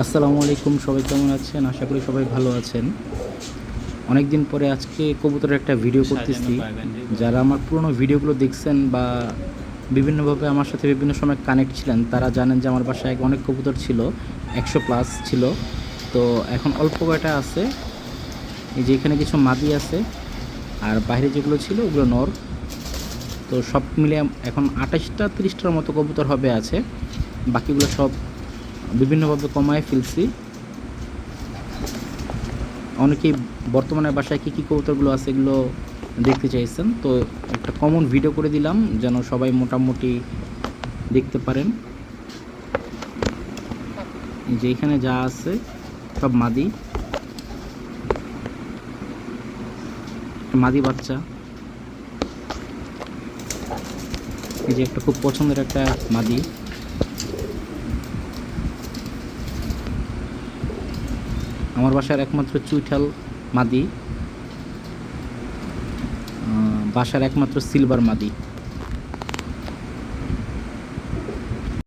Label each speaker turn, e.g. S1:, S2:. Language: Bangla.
S1: আসসালামু আলাইকুম সবাই কেমন আছেন? আশা করি সবাই ভালো আছেন। অনেক দিন পরে আজকে কবুতরের একটা ভিডিও করতেছি। যারা আমার পুরনো ভিডিওগুলো দেখছেন বা বিভিন্নভাবে আমার সাথে বিভিন্ন সময় কানেক্ট ছিলেন তারা জানেন যে আমার বাসায় অনেক কবুতর ছিল একশো প্লাস ছিল। তো এখন অল্প কয়টা আছে এই যে এখানে কিছু মাদি আছে আর বাইরে যেগুলো ছিল ওগুলো নর। তো সব মিলে এখন আঠাশটা তিরিশটার মতো কবুতর হবে আছে। বাকিগুলো সব বিভিন্নভাবে কমায় ফেলছি। অনেকেই বর্তমানে বাসায় কী কী কবুতরগুলো আছে এগুলো দেখতে চাইছেন। তো একটা কমন ভিডিও করে দিলাম, যেন সবাই মোটামুটি দেখতে পারেন। যে এখানে যা আছে, সব মাদি। মাদি বাচ্চা। এই যে একটা খুব পছন্দের একটা মাদি। আমার বাসার একমাত্র চুইঠাল মাদি বাসার একমাত্র সিলভার মাদি।